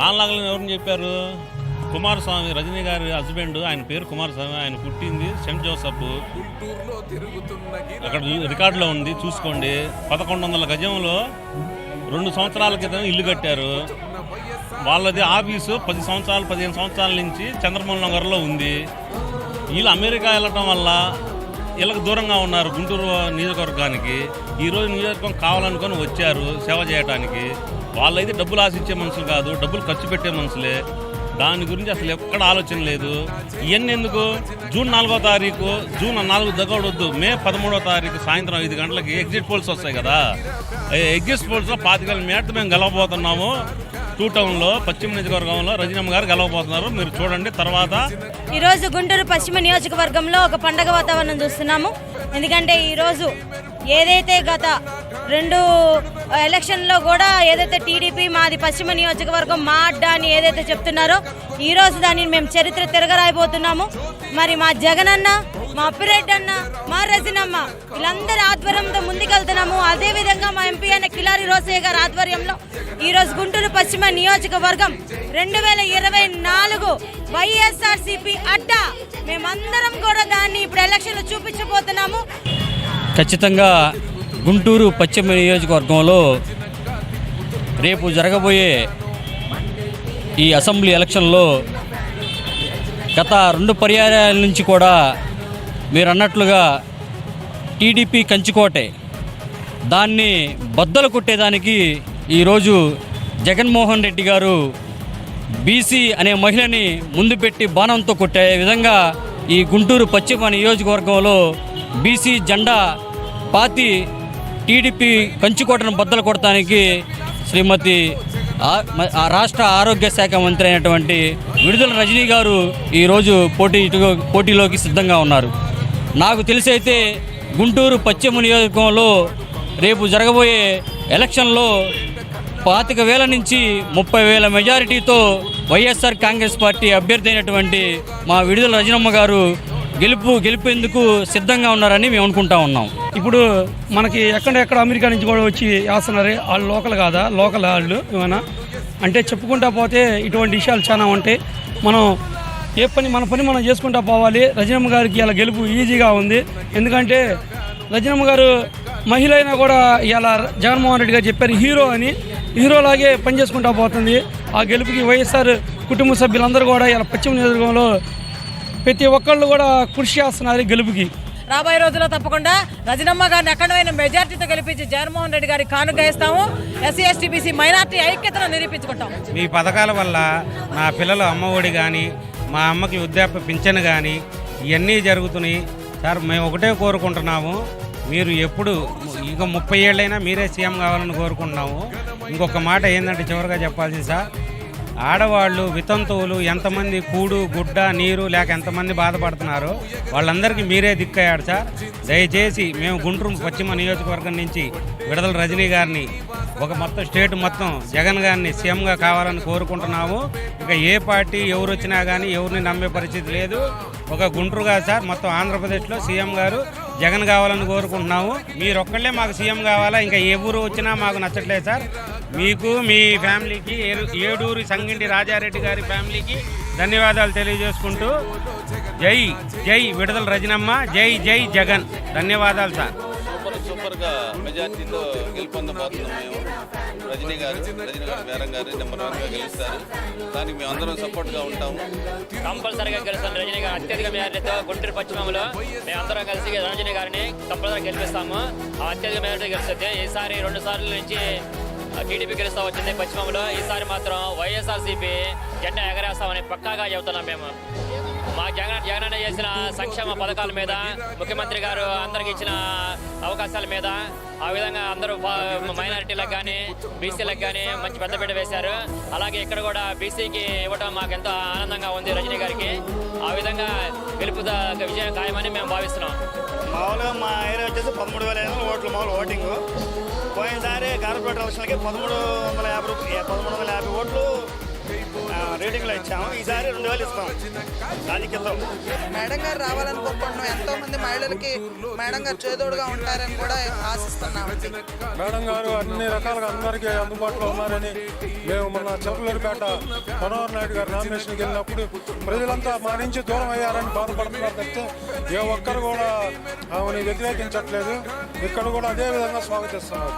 నాలుగు ఎవరిని చెప్పారు? కుమారస్వామి రజనీ గారి హస్బెండ్ ఆయన పేరు కుమారస్వామి ఆయన పుట్టింది సెంట్ జోసఫ్. అక్కడ రికార్డులో ఉంది చూసుకోండి. పదకొండు వందల గజంలో రెండు సంవత్సరాల క్రితం ఇల్లు కట్టారు. వాళ్ళది ఆఫీసు పది సంవత్సరాలు పదిహేను సంవత్సరాల నుంచి చంద్రమోహన్ నగర్లో ఉంది. వీళ్ళు అమెరికా వెళ్ళటం వల్ల వీళ్ళకి దూరంగా ఉన్నారు గుంటూరు నియోజకవర్గానికి. ఈరోజు నియోజకవర్గం కావాలనుకొని వచ్చారు సేవ చేయడానికి వాళ్ళైతే డబ్బులు ఆశించే మనుషులు కాదు డబ్బులు ఖర్చు పెట్టే మనుషులే. దాని గురించి అసలు ఎక్కడ ఆలోచన లేదు. ఇవన్నీ ఎందుకు? జూన్ నాలుగో తారీఖు జూన్ నాలుగు దగ్గరవద్దు మే పదమూడో తారీఖు సాయంత్రం ఐదు గంటలకి ఎగ్జిట్ పోల్స్ వస్తాయి కదా. ఎగ్జిట్ పోల్స్లో పాతికల మేట మేము గెలవబోతున్నాము. టూ టౌన్లో పశ్చిమ నియోజకవర్గంలో రజనమ్మ గారు గెలవబోతున్నారు. మీరు చూడండి తర్వాత ఈరోజు గుంటూరు పశ్చిమ నియోజకవర్గంలో ఒక పండగ వాతావరణం చూస్తున్నాము. ఎందుకంటే ఈరోజు ఏదైతే గత రెండు ఎలక్షన్లో కూడా ఏదైతే టీడీపీ మాది పశ్చిమ నియోజకవర్గం మా అడ్డా అని ఏదైతే చెప్తున్నారో ఈరోజు దానిని మేము చరిత్ర తిరగరాయిపోతున్నాము మరి మా జగనన్న మా అప్పిరెడ్డి అన్న మా రజినమ్మ వీళ్ళందరి ఆధ్వర్యంతో ముందుకెళ్తున్నాము. అదేవిధంగా మా ఎంపీ అయిన కిలారి రోసయ్య గారి ఆధ్వర్యంలో ఈరోజు గుంటూరు పశ్చిమ నియోజకవర్గం రెండు వేల ఇరవై నాలుగు వైఎస్ఆర్సీపీ అడ్డా. మేమందరం కూడా దాన్ని ఇప్పుడు ఎలక్షన్లో చూపించబోతున్నాము. ఖచ్చితంగా గుంటూరు పశ్చిమ నియోజకవర్గంలో రేపు జరగబోయే ఈ అసెంబ్లీ ఎలక్షన్లో గత రెండు పర్యాయాల నుంచి కూడా మీరు అన్నట్లుగా టీడీపీ కంచుకోటే. దాన్ని బద్దలు కొట్టేదానికి ఈరోజు జగన్మోహన్ రెడ్డి గారు బీసీ అనే మహిళని ముందు పెట్టి బాణంతో కొట్టే విధంగా ఈ గుంటూరు పశ్చిమ నియోజకవర్గంలో బీసీ జెండా పాతి టీడీపీ కంచుకోటను బద్దలు కొట్టడానికి శ్రీమతి ఆ- మ- ఆ రాష్ట్ర ఆరోగ్య శాఖ మంత్రి అయినటువంటి విడుదల రజనీ గారు ఈరోజు పోటీ పోటీలోకి సిద్ధంగా ఉన్నారు. నాకు తెలిసైతే గుంటూరు పశ్చిమ నియోజకవర్గంలో రేపు జరగబోయే ఎలక్షన్లో పాతిక వేల నుంచి ముప్పై వేల మెజారిటీతో వైఎస్ఆర్ కాంగ్రెస్ పార్టీ అభ్యర్థి అయినటువంటి మా విడుదల రజనమ్మ గారు గెలుపు గెలిపేందుకు సిద్ధంగా ఉన్నారని మేము అనుకుంటా ఉన్నాం. ఇప్పుడు మనకి ఎక్కడెక్కడ అమెరికా నుంచి కూడా వచ్చి వేస్తున్నారు. వాళ్ళు లోకల్ కాదా? లోకల్ వాళ్ళు ఏమైనా అంటే చెప్పుకుంటా పోతే ఇటువంటి విషయాలు చాలా ఉంటాయి. మనం ఏ పని మన పని మనం చేసుకుంటా పోవాలి. రజనమ్మ గారికి ఇలా గెలుపు ఈజీగా ఉంది. ఎందుకంటే రజనమ్మ గారు మహిళ అయినా కూడా ఇలా జగన్మోహన్ రెడ్డి గారు చెప్పారు హీరో అని. హీరోలాగే పనిచేసుకుంటా పోతుంది. ఆ గెలుపుకి వైఎస్ఆర్ కుటుంబ సభ్యులందరూ కూడా ఇలా పశ్చిమ నియోజకవర్గంలో ప్రతి ఒక్కళ్ళు కూడా కృషి చేస్తున్నారు గెలుపుకి. రాబోయే రోజుల్లో తప్పకుండా రజనమ్మ గారిని ఎక్కడైనా మెజార్టీతో గెలిపించి జగన్మోహన్ రెడ్డి గారికి కానుక ఇస్తాము ఎస్సీ ఎస్టీ బీసీ మైనార్టీ ఐక్యతను నిరూపించుకుంటాం మీ పథకాల వల్ల నా పిల్లలు అమ్మఒడి కానీ మా అమ్మకి వృద్ధాప్య పింఛను కానీ ఇవన్నీ జరుగుతున్నాయి. సార్ మేము ఒకటే కోరుకుంటున్నాము. మీరు ఎప్పుడు ఇక ముప్పై ఏళ్ళైనా మీరే సీఎం కావాలని కోరుకుంటున్నాము. ఇంకొక మాట ఏంటంటే చివరిగా చెప్పాల్సింది సార్ ఆడవాళ్ళు వితంతువులు ఎంతమంది కూడు గుడ్డ నీరు లేక ఎంతమంది బాధపడుతున్నారో వాళ్ళందరికీ మీరే దిక్కయ్యాడు సార్. దయచేసి మేము గుంటూరు పశ్చిమ నియోజకవర్గం నుంచి విడుదల రజనీ గారిని ఒక మొత్తం స్టేట్ మొత్తం జగన్ గారిని సీఎంగా కావాలని కోరుకుంటున్నాము. ఇక ఏ పార్టీ ఎవరు వచ్చినా కానీ ఎవరిని నమ్మే పరిస్థితి లేదు. ఒక గుంటూరు కాదు సార్ మొత్తం ఆంధ్రప్రదేశ్లో సీఎం గారు జగన్ కావాలని కోరుకుంటున్నాము. మీరు ఒక్కళ్ళే మాకు సీఎం కావాలా? ఇంకా ఏ ఊరు వచ్చినా మాకు నచ్చట్లేదు సార్. మీకు మీ ఫ్యామిలీకి ఏడూరి సంగింటి రాజారెడ్డి గారి ఫ్యామిలీకి ధన్యవాదాలు తెలియజేసుకుంటూ జై జై విడుదల రజనమ్మ జై జై జగన్. ధన్యవాదాలు సార్. సూపర్ సూపర్గా మెజార్టీతో గెలుపొందబోతున్నాం మేము రజనీ గారు రజనీ గారు మేరం గారు నెంబర్ వన్గా గెలుస్తారు. దానికి మేము అందరం సపోర్ట్గా ఉంటాము. కంపల్సరీగా గెలుస్తాను రజనీ గారు. అత్యధిక మెజారిటీతో గుంటూరు పశ్చిమంలో. మేమందరం కలిసి రజనీ గారిని కంపల్సరీ గెలిపిస్తాము. అత్యధిక మెజారిటీ గెలుస్తుంది ఈసారి రెండు సార్లు నుంచి టీడీపీ గెలుస్తా వచ్చింది. పశ్చిమంలో ఈసారి మాత్రం వైఎస్ఆర్సీపీ జెండా ఎగరేస్తామని పక్కాగా చెబుతున్నాం మేము. మా జగన్ జగనన్న చేసిన సంక్షేమ పథకాల మీద ముఖ్యమంత్రి గారు అందరికి ఇచ్చిన అవకాశాల మీద ఆ విధంగా అందరూ మైనారిటీలకు కానీ బీసీలకు కానీ మంచి పెద్దపీట వేశారు. అలాగే ఇక్కడ కూడా బీసీకి ఇవ్వడం మాకు ఎంతో ఆనందంగా ఉంది రజనీ గారికి. ఆ విధంగా గెలుపు విజయం ఖాయమని మేము భావిస్తున్నాం. మామూలుగా మా ఏరియా వచ్చేసి పదమూడు వేల ఐదు వందల ఓట్లు మామూలు ఓటింగ్. పోయినసారి కార్పొరేట్ ఎలక్షన్లకి పదమూడు వందల యాభై రూపాయలు పదమూడు వందల యాభై ఓట్లు షేడింగ్లో ఇచ్చాము. ఈసారి రెండు వేలు ఇస్తాం. ఆధిక్యతం మేడం గారు రావాలనుకుంటున్నాం ఎంతో మంది మహిళలకి మేడం గారు చేదోడుగా ఉంటారని కూడా ఆశిస్తున్నాం. మేడం గారు అన్ని రకాలుగా అందరికీ అందుబాటులో ఉన్నారని మేము మొన్న చెప్పులూరిపేట మనోహర్ నాయుడు గారు నామినేషన్కి వెళ్ళినప్పుడు ప్రజలంతా మా నుంచి దూరం అయ్యారని బాధపడుతున్నారు తప్పితే ఏ ఒక్కరు కూడా ఆమెని వ్యతిరేకించట్లేదు. ఇక్కడ కూడా అదే విధంగా స్వాగతిస్తున్నారు